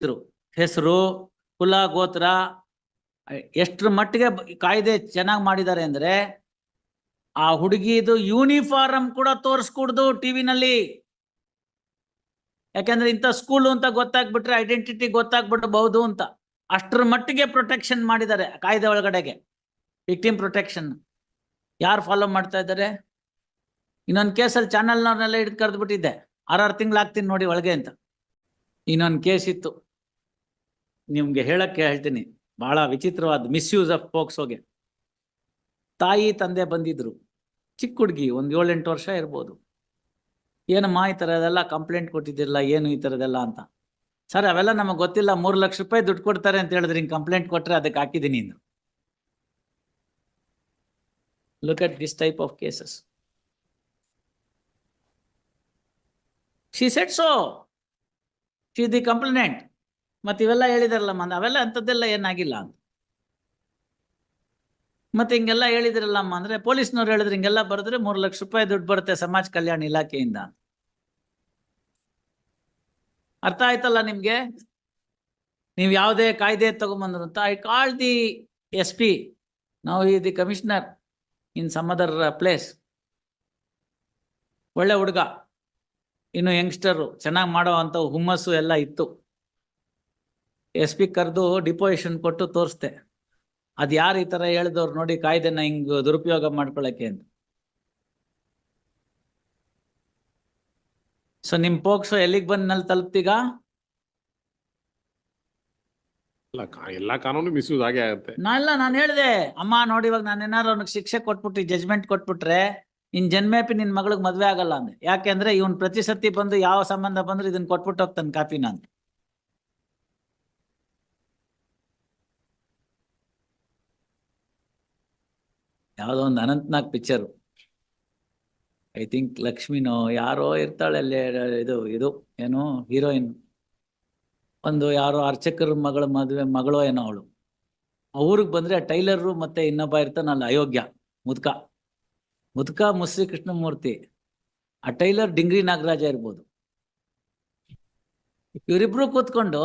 ಇದ್ರು ಹೆಸರು ಕುಲ ಗೋತ್ರ ಎಷ್ಟ್ರ ಮಟ್ಟಿಗೆ ಕಾಯ್ದೆ ಚೆನ್ನಾಗಿ ಮಾಡಿದ್ದಾರೆ ಅಂದ್ರೆ ಆ ಹುಡುಗಿದು ಯೂನಿಫಾರ್ಮ್ ಕೂಡ ತೋರಿಸ್ಕೊಡ್ದು ಟಿವಿನಲ್ಲಿ ಯಾಕಂದ್ರೆ ಇಂಥ ಸ್ಕೂಲ್ ಅಂತ ಗೊತ್ತಾಗ್ಬಿಟ್ರೆ ಐಡೆಂಟಿಟಿ ಗೊತ್ತಾಗ್ಬಿಡಬಹುದು ಅಂತ. ಅಷ್ಟರ ಮಟ್ಟಿಗೆ ಪ್ರೊಟೆಕ್ಷನ್ ಮಾಡಿದ್ದಾರೆ ಕಾಯ್ದೆ ಒಳಗಡೆಗೆ. ವಿಕ್ಟಿಮ್ ಪ್ರೊಟೆಕ್ಷನ್ ಯಾರು ಫಾಲೋ ಮಾಡ್ತಾ ಇದ್ದಾರೆ? ಇನ್ನೊಂದು ಕೇಸಲ್ಲಿ ಚಾನಲ್ನವ್ರನ್ನೆಲ್ಲ ಹಿಡಿದು ಕರೆದ್ಬಿಟ್ಟಿದ್ದೆ. ಆರಾರು ತಿಂಗಳು ಆಗ್ತೀನಿ ನೋಡಿ ಒಳಗೆ ಅಂತ. ಇನ್ನೊಂದು ಕೇಸ್ ಇತ್ತು. ನಿಮ್ಗೆ ಹೇಳಕ್ಕೆ ಹೇಳ್ತೀನಿ. ಬಹಳ ವಿಚಿತ್ರವಾದ ಮಿಸ್ಯೂಸ್ ಆಫ್ ಪೋಕ್ಸೋಗೆ. ತಾಯಿ, ತಂದೆ ಬಂದಿದ್ರು. ಚಿಕ್ಕ ಹುಡುಗಿ, ಒಂದು ಏಳೆಂಟು ವರ್ಷ ಇರ್ಬೋದು. ಏನಮ್ಮ ಈ ಥರದೆಲ್ಲ ಕಂಪ್ಲೇಂಟ್ ಕೊಟ್ಟಿದ್ದಿರಲ್ಲ ಏನು ಈ ಥರದೆಲ್ಲ ಅಂತ. ಸರ್, ಅವೆಲ್ಲ ನಮಗೆ ಗೊತ್ತಿಲ್ಲ, ಮೂರು ಲಕ್ಷ ರೂಪಾಯಿ ದುಡ್ಡು ಕೊಡ್ತಾರೆ ಅಂತ ಹೇಳಿದ್ರೆ ಹಿಂಗೆ ಕಂಪ್ಲೇಂಟ್ ಕೊಟ್ಟರೆ ಅದಕ್ಕೆ ಹಾಕಿದ್ದೀನಿ ಇನ್ನು. Look at this type of cases she said so she the complaint ಮತ್ತೆ ಇವೆಲ್ಲ ಹೇಳಿದಾರಲ್ಲ ಮಂದ, ಅವೆಲ್ಲ ಅಂಥದ್ದೆಲ್ಲ ಏನಾಗಿಲ್ಲ ಅಂತ. ಮತ್ತೆ ಹಿಂಗೆಲ್ಲ ಹೇಳಿದ್ರಲ್ಲಮ್ಮ ಅಂದ್ರೆ ಪೊಲೀಸ್ನವ್ರು ಹೇಳಿದ್ರೆ ಹಿಂಗೆಲ್ಲ ಬರೆದ್ರೆ ಮೂರು ಲಕ್ಷ ರೂಪಾಯಿ ದುಡ್ಡು ಬರುತ್ತೆ ಸಮಾಜ ಕಲ್ಯಾಣ ಇಲಾಖೆಯಿಂದ. ಅರ್ಥ ಆಯ್ತಲ್ಲ ನಿಮ್ಗೆ? ನೀವು ಯಾವುದೇ ಕಾಯ್ದೆ ತಗೊಂಬಂದ್ರು ಅಂತ I call the S P, ನಾವು ಈ the commissioner in some other place. ಒಳ್ಳೆ ಹುಡುಗ, ಇನ್ನು ಯಂಗ್ಸ್ಟರು, ಚೆನ್ನಾಗಿ ಮಾಡೋ ಅಂತ ಹುಮ್ಮಸ್ಸು ಎಲ್ಲ ಇತ್ತು. ಎಸ್ ಪಿ ಕರೆದು ಡಿಪೋಸಿಷನ್ ಕೊಟ್ಟು ತೋರಿಸ್ದೆ. ಅದ್ ಯಾರು ಈ ತರ ಹೇಳಿದವ್ರು ನೋಡಿ ಕಾಯ್ದೆನ ಹಿಂಗ್ ದುರುಪಯೋಗ ಮಾಡ್ಕೊಳಕ್ಕೆ ಅಂತ. ಸೊ ನಿಮ್ ಪೋಕ್ಸೋ ಎಲ್ಲಿಗ್ ಬಂದ್ನಲ್ಲಿ ತಲುಪ್ತೀಗ? ಎಲ್ಲ ಕಾನೂನು ಮಿಸ್ಯೂಸ್ ಆಗೇ ಆಗುತ್ತೆ. ನಾ ಇಲ್ಲ ನಾನು ಹೇಳಿದೆ. ಅಮ್ಮ ನೋಡಿ ಇವಾಗ ನಾನು ಏನಾರು ಅವ್ನಿಗೆ ಶಿಕ್ಷೆ ಕೊಟ್ಬಿಟ್ಟು ಜಜ್ಮೆಂಟ್ ಕೊಟ್ಬಿಟ್ರೆ ನಿನ್ ಜನ್ಮೇಪಿ ನಿನ್ ಮಗಳಿಗೆ ಮದ್ವೆ ಆಗಲ್ಲ ಅಂದೆ. ಯಾಕೆಂದ್ರೆ ಇವನ್ ಪ್ರತಿ ಸತಿ ಬಂದು ಯಾವ ಸಂಬಂಧ ಬಂದ್ರೆ ಇದನ್ನ ಕೊಟ್ಬಿಟ್ಟು ಹೋಗ್ತಾನೆ ಕಾಪಿನ ಅಂತ. ಯಾವ್ದೋ ಒಂದು ಅನಂತ್ನಾಗ್ ಪಿಕ್ಚರ್ ಐ ಥಿಂಕ್ ಲಕ್ಷ್ಮಿನೋ ಯಾರೋ ಇರ್ತಾಳೆ ಅಲ್ಲಿ, ಇದು ಇದು ಏನು ಹೀರೋಯಿನ್ ಒಂದು ಯಾರೋ ಅರ್ಚಕರ ಮಗಳ ಮದುವೆ, ಮಗಳೋ ಏನೋ ಅವಳು. ಅವ್ರಿಗೆ ಬಂದ್ರೆ ಟೈಲರು ಮತ್ತೆ ಇನ್ನೊಬ್ಬ ಇರ್ತಾನಲ್ಲ ಅಯೋಗ್ಯ, ಮುದ್ಕ. ಮುದ್ಕ ಮುಸ್ರಿ ಕೃಷ್ಣಮೂರ್ತಿ ಆ ಟೈಲರ್ ಡಿಂಗ್ರಿ ನಾಗರಾಜ ಇರ್ಬೋದು. ಇವರಿಬ್ರು ಕೂತ್ಕೊಂಡು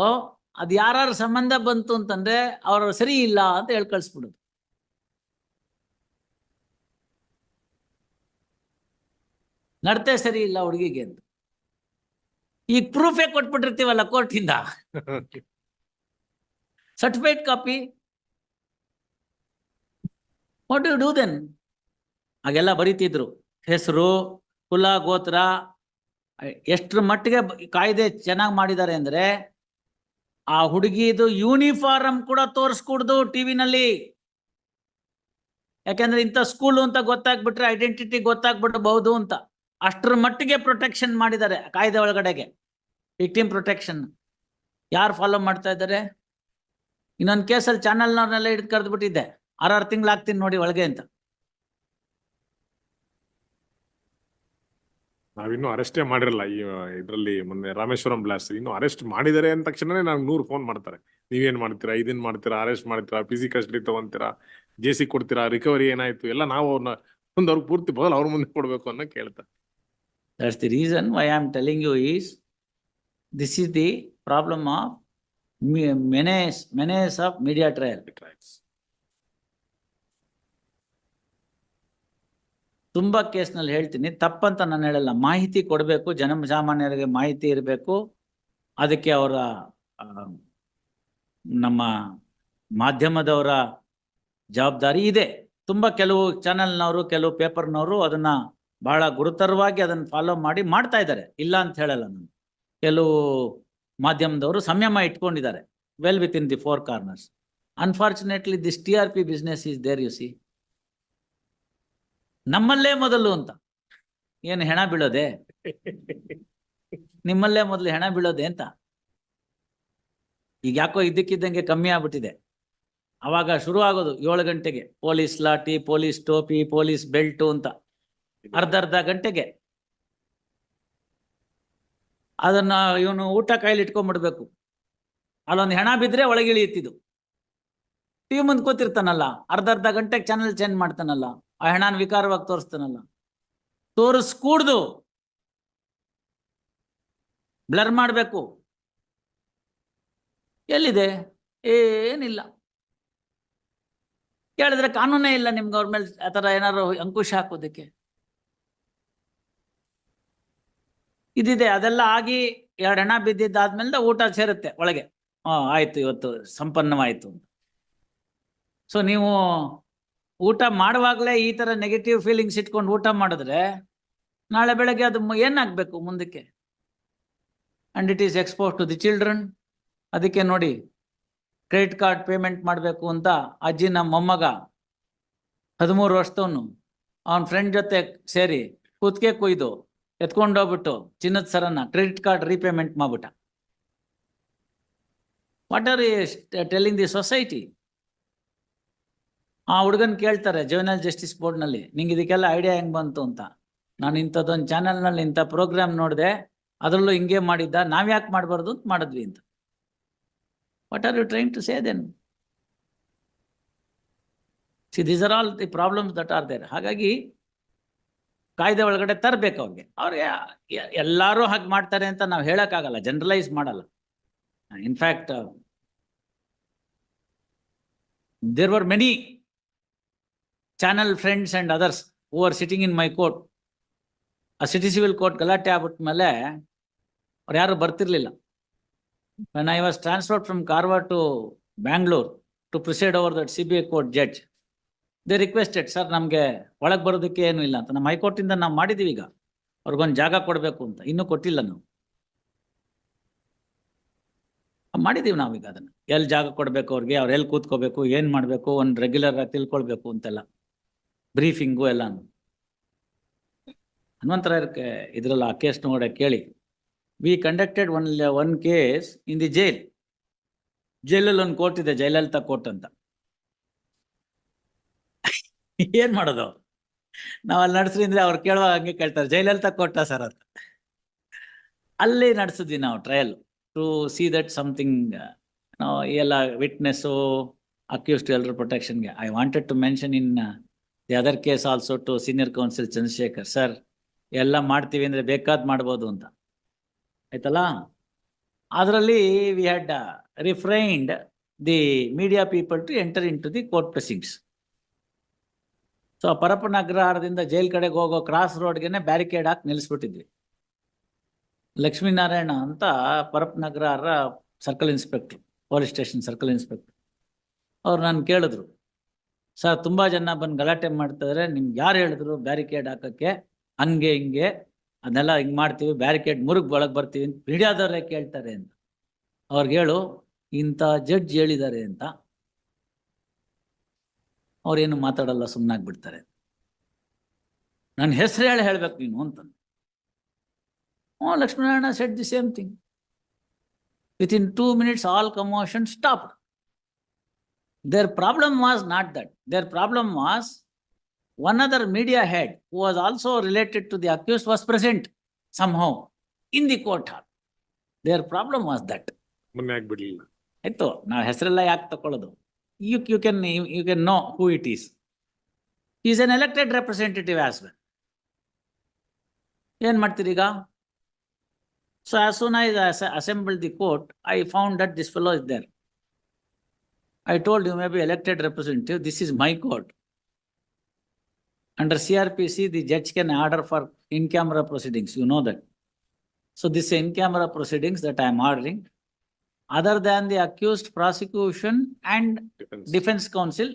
ಅದು ಯಾರು ಸಂಬಂಧ ಬಂತು ಅಂತಂದ್ರೆ ಅವ್ರ ಸರಿ ಇಲ್ಲ ಅಂತ ಹೇಳಿ ಕಳ್ಸ್ಬಿಡುದು ನಡತೆ ಸರಿ ಇಲ್ಲ ಹುಡುಗಿಗೆ ಅಂತ. ಈಗ ಪ್ರೂಫೇ ಕೊಟ್ಬಿಟ್ಟಿರ್ತೀವಲ್ಲ ಕೋರ್ಟಿಂದ? Certified copy what you do then ಹಾಗೆಲ್ಲ ಬರೀತಿದ್ರು. ಹೆಸರು ಕುಲ ಗೋತ್ರ ಎಷ್ಟ್ರ ಮಟ್ಟಿಗೆ ಕಾಯ್ದೆ ಚೆನ್ನಾಗಿ ಮಾಡಿದ್ದಾರೆ ಅಂದ್ರೆ ಆ ಹುಡುಗಿದು ಯೂನಿಫಾರ್ಮ್ ಕೂಡ ತೋರಿಸ್ಕೊಡ್ದು ಟಿವಿನಲ್ಲಿ ಯಾಕಂದ್ರೆ ಇಂಥ ಸ್ಕೂಲು ಅಂತ ಗೊತ್ತಾಗ್ಬಿಟ್ರೆ ಐಡೆಂಟಿಟಿ ಗೊತ್ತಾಗ್ಬಿಡಬಹುದು ಅಂತ. ಅಷ್ಟ್ರ ಮಟ್ಟಿಗೆ ಪ್ರೊಟೆಕ್ಷನ್ ಮಾಡಿದ್ದಾರೆ ಕಾಯ್ದೆ ಒಳಗಡೆಗೆ. ವಿಕ್ಟಿಮ್ ಪ್ರೊಟೆಕ್ಷನ್ ಯಾರು ಫಾಲೋ ಮಾಡ್ತಾ ಇದ್ದಾರೆ? ಇನ್ನೊಂದು ಕೇಸಲ್ಲಿ ಚಾನಲ್ನವ್ರನ್ನೆಲ್ಲ ಹಿಡಿದು ಕರೆದ್ಬಿಟ್ಟಿದ್ದೆ. ಆರಾರು ತಿಂಗಳು ಆಗ್ತೀನಿ ನೋಡಿ ಒಳಗೆ ಅಂತ. ನಾವಿನ್ನು ಅರೆಸ್ಟೇ ಮಾಡಿರಲ್ಲ, ಈ, ಇದರಲ್ಲಿ ಮೊನ್ನೆ ರಾಮೇಶ್ವರಂ ಬ್ಲಾಸ್ಟ್ ಇನ್ನು ಅರೆಸ್ಟ್ ಮಾಡಿದ್ದಾರೆ ಅಂದ ತಕ್ಷಣನೇ ನಂಗೆ ನೂರು ಫೋನ್ ಮಾಡ್ತಾರೆ. ನೀವೇನ್ ಮಾಡ್ತೀರಾ? ಇದನ್ ಮಾಡ್ತೀರಾ? ಅರೆಸ್ಟ್ ಮಾಡ್ತೀರಾ? ಸಿ ಕಸ್ಟಡಿ ತಗೊಂತೀರಾ? ಜೆ ಸಿ ಕೊಡ್ತೀರಾ? ರಿಕವರಿ ಏನಾಯ್ತು? ಎಲ್ಲ ನಾವು ಅವ್ರನ್ನ ಒಂದು ಅವ್ರಿಗೆ ಪೂರ್ತಿ ಬದಲು ಅವ್ರ ಮುಂದೆ ಕೊಡ್ಬೇಕು ಅನ್ನೋ ಕೇಳ್ತಾರೆ. That's the reason why am telling you is this is the problem of menace menace of media trial ತುಂಬ ಕೇಸ್ನಲ್ಲಿ ಹೇಳ್ತೀನಿ ತಪ್ಪಂತ ನಾನು ಹೇಳಲ್ಲ. ಮಾಹಿತಿ ಕೊಡಬೇಕು ಜನಸಾಮಾನ್ಯರಿಗೆ ಮಾಹಿತಿ ಇರಬೇಕು. ಅದಕ್ಕೆ ಅವರ ನಮ್ಮ ಮಾಧ್ಯಮದವರ ಜವಾಬ್ದಾರಿ ಇದೆ. ತುಂಬ ಕೆಲವು ಚಾನೆಲ್ನವರು ಕೆಲವು ಪೇಪರ್ನವರು ಅದನ್ನ ಬಹಳ ಗುರುತರವಾಗಿ ಅದನ್ನು ಫಾಲೋ ಮಾಡಿ ಮಾಡ್ತಾ ಇದ್ದಾರೆ. ಇಲ್ಲ ಅಂತ ಹೇಳಲ್ಲ ನಾನು. ಕೆಲವು ಮಾಧ್ಯಮದವರು ಸಂಯಮ ಇಟ್ಕೊಂಡಿದ್ದಾರೆ. Well within the four corners unfortunately this T R P business is there you see ನಮ್ಮಲ್ಲೇ ಮೊದಲು ಅಂತ. ಏನು ಹೆಣ ಬೀಳೋದೆ? ನಿಮ್ಮಲ್ಲೇ ಮೊದಲು ಹೆಣ ಬೀಳೋದೆ ಅಂತ. ಈಗ ಯಾಕೋ ಇದ್ದಕ್ಕಿದ್ದಂಗೆ ಕಮ್ಮಿ ಆಗ್ಬಿಟ್ಟಿದೆ. ಅವಾಗ ಶುರು ಆಗೋದು ಏಳು ಗಂಟೆಗೆ. ಪೊಲೀಸ್ ಲಾಠಿ ಪೊಲೀಸ್ ಟೋಪಿ ಪೊಲೀಸ್ ಬೆಲ್ಟು ಅಂತ. ಅರ್ಧ ಅರ್ಧ ಗಂಟೆಗೆ. ಅದನ್ನ ಇವನು ಊಟ ಕೈಲಿ ಇಟ್ಕೊಂಡ್ಬಿಡ್ಬೇಕು ಅಲ್ಲೊಂದು ಹೆಣ ಬಿದ್ರೆ ಒಳಗೆ ಇಳಿಯುತ್ತಿದ್ದು. ಟಿವಿ ಮುಂದೆ ಕೂತಿರ್ತಾನಲ್ಲ, ಅರ್ಧ ಅರ್ಧ ಗಂಟೆಗೆ ಚಾನಲ್ ಚೇಂಜ್ ಮಾಡ್ತಾನಲ್ಲ, ಆ ಹೆಣನ ವಿಕಾರವಾಗಿ ತೋರಿಸ್ತಾನಲ್ಲ. ತೋರಿಸ್ಕೂಡ್ದು. ಬ್ಲರ್ ಮಾಡಬೇಕು. ಎಲ್ಲಿದೆ? ಏನಿಲ್ಲ. ಕೇಳಿದ್ರೆ ಕಾನೂನೇ ಇಲ್ಲ ನಿಮ್ಗೆ ಅವ್ರ ಮೇಲೆ ಆ ಥರ ಏನಾದ್ರು ಅಂಕುಶ ಹಾಕೋದಕ್ಕೆ. ಇದಿದೆ, ಅದೆಲ್ಲ ಆಗಿ ಎರಡು ಹಣ ಬಿದ್ದಿದ್ದಾದ್ಮೇಲೆ ಊಟ ಸೇರುತ್ತೆ ಒಳಗೆ. ಹಾ ಆಯ್ತು ಇವತ್ತು, ಸಂಪನ್ನವಾಯ್ತು ಸೊ ನೀವು ಊಟ ಮಾಡುವಾಗಲೇ ಈ ತರ ನೆಗೆಟಿವ್ ಫೀಲಿಂಗ್ಸ್ ಇಟ್ಕೊಂಡು ಊಟ ಮಾಡಿದ್ರೆ ನಾಳೆ ಬೆಳಗ್ಗೆ ಅದು ಏನಾಗಬೇಕು ಮುಂದಕ್ಕೆ? And it is expose to the children ಅದಕ್ಕೆ ನೋಡಿ ಕ್ರೆಡಿಟ್ ಕಾರ್ಡ್ ಪೇಮೆಂಟ್ ಮಾಡಬೇಕು ಅಂತ ಅಜ್ಜಿನ ಮೊಮ್ಮಗ ಹದಿಮೂರು ವರ್ಷದವನು, ಅವನ ಫ್ರೆಂಡ್ ಜೊತೆ ಸೇರಿ ಕೂತ್ಕೆ ಕೊಯ್ದು ಎತ್ಕೊಂಡೋಗ್ಬಿಟ್ಟು ಚಿನ್ನದ ಸರನ್ನ ಕ್ರೆಡಿಟ್ ಕಾರ್ಡ್ ರೀಪೇಮೆಂಟ್ ಮಾಡ್ಬಿಟ್ಟ. What are telling the society ಆ ಹುಡುಗನ್ ಕೇಳ್ತಾರೆ ಜುವೆನಲ್ ಜಸ್ಟಿಸ್ ಬೋರ್ಡ್ನಲ್ಲಿ ನಿಂಗೆ ಇದಕ್ಕೆಲ್ಲ ಐಡಿಯಾ ಹೆಂಗ್ ಬಂತು ಅಂತ? ನಾನು ಇಂಥದ್ದೊಂದು ಚಾನೆಲ್ನಲ್ಲಿ ಇಂಥ ಪ್ರೋಗ್ರಾಮ್ ನೋಡಿದೆ, ಅದರಲ್ಲೂ ಹಿಂಗೆ ಮಾಡಿದ್ದ, ನಾವ್ ಯಾಕೆ ಮಾಡಬಾರ್ದು ಅಂತ ಮಾಡಿದ್ವಿ ಅಂತ. What are you train to say then see these are all the problems that are there ಹಾಗಾಗಿ ಕಾಯ್ದೆ ಒಳಗಡೆ ತರಬೇಕು ಅವ್ರಿಗೆ. ಅವ್ರಿಗೆ ಎಲ್ಲರೂ ಹಾಗೆ ಮಾಡ್ತಾರೆ ಅಂತ ನಾವು ಹೇಳಕ್ಕಾಗಲ್ಲ ಜನರಲೈಸ್ ಮಾಡಲ್ಲ. In fact there were many channel friends and others who are sitting in my court ಆ ಸಿಟಿ ಸಿವಿಲ್ ಕೋರ್ಟ್ ಗಲಾಟೆ ಆಗ್ಬಿಟ್ಟ ಮೇಲೆ ಅವ್ರು ಯಾರು ಬರ್ತಿರ್ಲಿಲ್ಲ. I was transferred from Karwar to Bangalore to preside over that C B I court judge, they requested sir ನಮಗೆ ಒಳಗೆ ಬರೋದಕ್ಕೆ ಏನು ಇಲ್ಲ ಅಂತ. ನಮ್ಮ ಹೈಕೋರ್ಟಿಂದ ನಾವು ಮಾಡಿದ್ದೀವಿ ಈಗ. ಅವ್ರಿಗೊಂದು ಜಾಗ ಕೊಡಬೇಕು ಅಂತ. ಇನ್ನೂ ಕೊಟ್ಟಿಲ್ಲ ನಾವು. ಮಾಡಿದ್ದೀವಿ ನಾವೀಗ ಅದನ್ನು. ಎಲ್ಲಿ ಜಾಗ ಕೊಡಬೇಕು ಅವ್ರಿಗೆ? ಅವ್ರು ಎಲ್ಲಿ ಕೂತ್ಕೋಬೇಕು? ಏನು ಮಾಡಬೇಕು? ಒಂದು ರೆಗ್ಯುಲರ್ ಆಗಿ ತಿಳ್ಕೊಳ್ಬೇಕು ಅಂತೆಲ್ಲ. ಬ್ರೀಫಿಂಗು ಎಲ್ಲಾನು. ಹನುಮಂತರಾಯರ್ಗೆ ಇದರಲ್ಲಿ ಆ ಕೇಸ್ ನೋಡ ಕೇಳಿ. We conducted one one case in the jail ಜೈಲಲ್ಲಿ ಒಂದು ಕೋರ್ಟ್ ಇದೆ ಜಯಲಲಿತಾ ಕೋರ್ಟ್ ಅಂತ. ಏನ್ ಮಾಡೋದು? ನಾವ್ ಅಲ್ಲಿ ನಡೆಸ್ರಿ ಅಂದ್ರೆ ಅವ್ರು ಕೇಳುವಾಗ ಹಂಗೆ ಕೇಳ್ತಾರೆ ಜಯಲಲಿತಾ ಕೊಟ್ಟ ಸರ್ ಅಂತ. ಅಲ್ಲಿ ನಡೆಸಿದ್ವಿ ನಾವು trial to see that something ನಾವು ಎಲ್ಲ ವಿಟ್ನೆಸ್ಸು ಅಕ್ಯೂಸ್ಡ್ ಎಲ್ಲರ ಪ್ರೊಟೆಕ್ಷನ್ಗೆ I wanted to mention in the other case also to senior counsel Chandrashekhar. Sir ಎಲ್ಲ ಮಾಡ್ತೀವಿ ಅಂದ್ರೆ ಬೇಕಾದ್ ಮಾಡ್ಬೋದು ಅಂತ. ಆಯ್ತಲ್ಲ? ಅದರಲ್ಲಿ we had refrained the media people to enter in to the court proceedings so Parappana ಅಗ್ರಹಾರದಿಂದ ಜೈಲ್ ಕಡೆಗೆ ಹೋಗೋ ಕ್ರಾಸ್ ರೋಡ್ಗೆನೆ ಬ್ಯಾರಿಕೇಡ್ ಹಾಕಿ ನಿಲ್ಲಿಸ್ಬಿಟ್ಟಿದ್ವಿ ಲಕ್ಷ್ಮೀನಾರಾಯಣ ಅಂತ Parappana Agrahara circle inspector police station circle inspector ಅವ್ರು ನಾನು ಕೇಳಿದ್ರು, ಸರ್, ತುಂಬಾ ಜನ ಬಂದು ಗಲಾಟೆ ಮಾಡ್ತಿದ್ರೆ, ನಿಮ್ಗೆ ಯಾರು ಹೇಳಿದ್ರು ಬ್ಯಾರಿಕೇಡ್ ಹಾಕಕ್ಕೆ? ಹಂಗೆ, ಹಿಂಗೆ ಅದನ್ನೆಲ್ಲ ಹಿಂಗೆ ಮಾಡ್ತೀವಿ ಬ್ಯಾರಿಕೇಡ್ ಮುರುಗ್ ಒಳಗೆ ಬರ್ತೀವಿ ಮೀಡಿಯಾದವರೇ ಕೇಳ್ತಾರೆ ಅಂತ. ಅವ್ರಿಗೆ ಹೇಳು, ಇಂಥ ಜಡ್ಜ್ ಹೇಳಿದ್ದಾರೆ ಅಂತ. ಅವ್ರೇನು ಮಾತಾಡಲ್ಲ ಸುಮ್ಮನಾಗ್ಬಿಡ್ತಾರೆ ನನ್ನ ಹೆಸರು ಹೇಳಿ ಹೇಳ್ಬೇಕು ನೀನು ಅಂತಂದು. ಓ Lakshminarayana set the same thing with in two minutes all commotion stop there problem was not that there problem was one other media head who was also related to the accuse was present somehow in the court hall there problem was that ಆಯ್ತು ನಾವು ಹೆಸರೆಲ್ಲ ಯಾಕೆ ತಕೊಳ್ಳೋದು you you can you can know who it is is an elected representative as well ಏನ್ ಮಾಡ್ತೀರಿ ಈಗ? So as soon I assemble the court I found that this fellow is there I told you may be elected representative this is my court Under CRPC, the judge can order for in-camera proceedings, you know that. So this in-camera proceedings that I am ordering, other than the accused prosecution and Defense. defense counsel,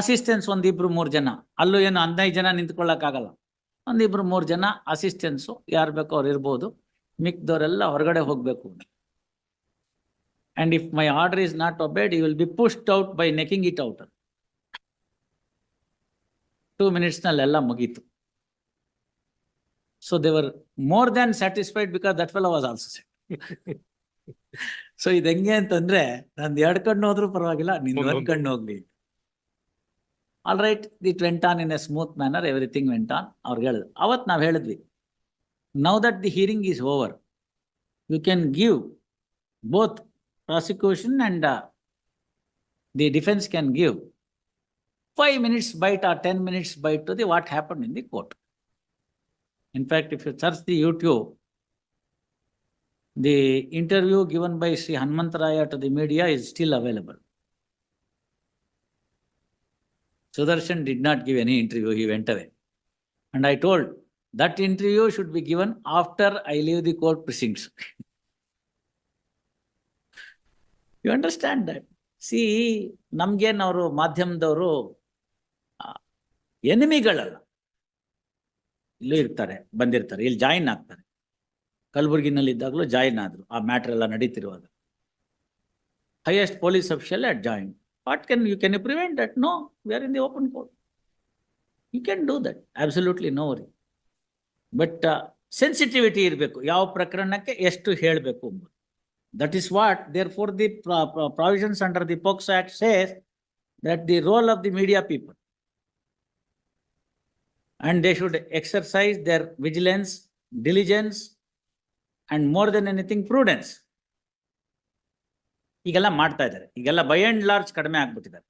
assistants ಒಂದಿಬ್ರು ಮೂರ್ ಜನ. ಅಲ್ಲೂ ಏನು ಹದಿನೈದು ಜನ ನಿಂತ್ಕೊಳ್ಳಕ್ಕಾಗಲ್ಲ. ಒಂದಿಬ್ರು ಮೂರ್ ಜನ assistance ಯಾರು ಬೇಕೋ ಅವ್ರು ಇರ್ಬೋದು. ಮಿಕ್ದವರೆಲ್ಲ ಹೊರಗಡೆ ಹೋಗ್ಬೇಕು. And if my order is not obeyed you will be pushed out by necking it out two ಮಿನಿಟ್ಸ್ನಲ್ಲೆಲ್ಲ ಮುಗೀತು. So they were more than satisfied because that fell was also set so ಇದು ಹೆಂಗೆ ಅಂತಂದ್ರೆ ನಂದು ಎರಡ್ ಕಣ್ಣು ಹೋದ್ರೂ ಪರವಾಗಿಲ್ಲ ನಿನ್ನ ಒಂದ್. ಕಣ್ಣು ಹೋಗ್ಲಿ. All right it went on in a smooth manner everything went on ಅವ್ರಿಗೆ ಹೇಳಿದ್ರು ಅವತ್ ನಾವ್ ಹೇಳಿದ್ವಿ now that the hearing is over you can give both prosecution and the defence can give five minutes byte or ten minutes byte to the what happen in the court in fact if you search the YouTube YouTube, The interview given by Sri Hanmantaraya to the media is still available. Sudarshan did not give any interview, he went away. And I told, that interview should be given after I leave the court precincts. You understand that? See, ನಮ್ಗೇನವರು ಮಾಧ್ಯಮದವರು ಎನಿಮಿಗಳಲ್ಲ ಇಲ್ಲೂ ಇರ್ತಾರೆ ಬಂದಿರ್ತಾರೆ ಇಲ್ಲಿ join ಆಗ್ತಾರೆ ಕಲಬುರಗಿನಲ್ಲಿ ಇದ್ದಾಗಲೂ join ಆದ್ರು ಆ ಮ್ಯಾಟರ್ ಎಲ್ಲ ನಡೀತಿರುವಾಗ. Highest police official at join what can you can you prevent that no we are in the open court you can do that absolutely no worry but sensitivity ಇರಬೇಕು. ಯಾವ ಪ್ರಕರಣಕ್ಕೆ ಎಷ್ಟು ಹೇಳಬೇಕು ಎಂಬುದು that is what there for the provisions under the POCSO act says that the role of the media people and they should exercise their vigilance, diligence, and more than anything prudence ಈಗೆಲ್ಲ ಮಾಡ್ತಾ ಇದ್ದಾರೆ. ಈಗೆಲ್ಲ by and large ಕಡಿಮೆ ಆಗ್ಬಿಟ್ಟಿದ್ದಾರೆ.